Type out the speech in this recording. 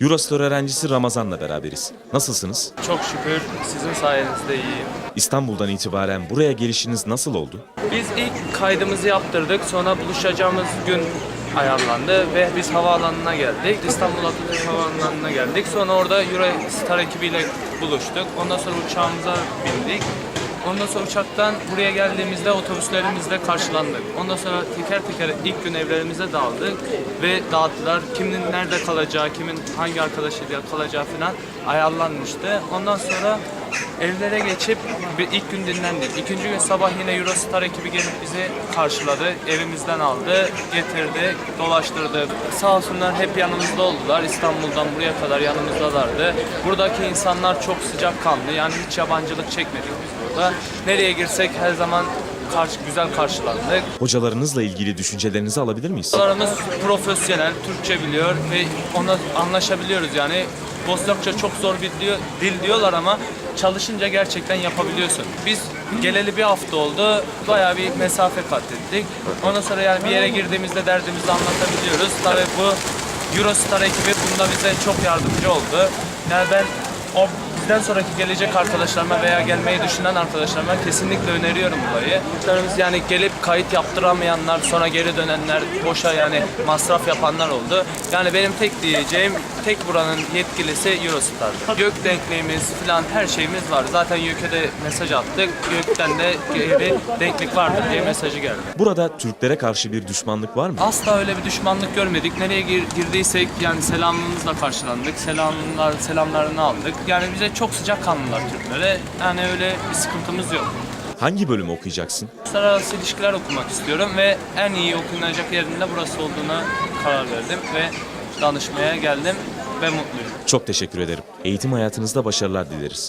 Eurostore öğrencisi Ramazan'la beraberiz. Nasılsınız? Çok şükür sizin sayenizde iyiyim. İstanbul'dan itibaren buraya gelişiniz nasıl oldu? Biz ilk kaydımızı yaptırdık. Sonra buluşacağımız gün ayarlandı ve biz havaalanına geldik. İstanbul Atatürk Havaalanı'na geldik. Sonra orada Eurostar ekibiyle buluştuk. Ondan sonra uçağımıza bindik. Ondan sonra uçaktan buraya geldiğimizde otobüslerimizle karşılandık. Ondan sonra teker teker ilk gün evlerimize dağıldık ve dağıttılar. Kimin nerede kalacağı, kimin hangi arkadaşıyla kalacağı falan ayarlanmıştı. Ondan sonra evlere geçip bir ilk gün dinlendik. İkinci gün sabah yine Eurostar ekibi gelip bizi karşıladı. Evimizden aldı, getirdi, dolaştırdı. Sağ olsunlar hep yanımızda oldular. İstanbul'dan buraya kadar yanımızdalardı. Buradaki insanlar çok sıcakkanlı. Yani hiç yabancılık çekmedik biz burada. Nereye girsek her zaman karşı, güzel karşılandık. Hocalarınızla ilgili düşüncelerinizi alabilir miyiz? Hocalarımız profesyonel, Türkçe biliyor ve ona anlaşabiliyoruz yani. Bosnakça çok zor bir diyor- dil diyorlar ama çalışınca gerçekten yapabiliyorsun. Biz geleli bir hafta oldu, bayağı bir mesafe kat ettik. Ondan sonra yani bir yere girdiğimizde derdimizi anlatabiliyoruz. Tabii bu Eurostar ekibi bunda bize çok yardımcı oldu. Yani ben o bizden sonraki gelecek arkadaşlarıma veya gelmeyi düşünen arkadaşlarıma kesinlikle öneriyorum burayı. Arkadaşlarımız yani gelip kayıt yaptıramayanlar, sonra geri dönenler, boşa yani masraf yapanlar oldu. Yani benim tek diyeceğim, tek buranın yetkilisi Eurostar. Gök denkliğimiz falan her şeyimiz var. Zaten YÖK'e de mesaj attık. YÖK'ten de geri denklik vardır diye mesajı geldi. Burada Türklere karşı bir düşmanlık var mı? Asla öyle bir düşmanlık görmedik. Nereye gir- girdiysek yani selamımızla karşılandık. Selamlar, selamlarını aldık. Yani bize çok sıcak kanlılar Türklere. Yani öyle bir sıkıntımız yok. Hangi bölümü okuyacaksın? Uluslararası ilişkiler okumak istiyorum ve en iyi okunacak yerinde burası olduğuna karar verdim ve danışmaya geldim ve mutluyum. Çok teşekkür ederim. Eğitim hayatınızda başarılar dileriz.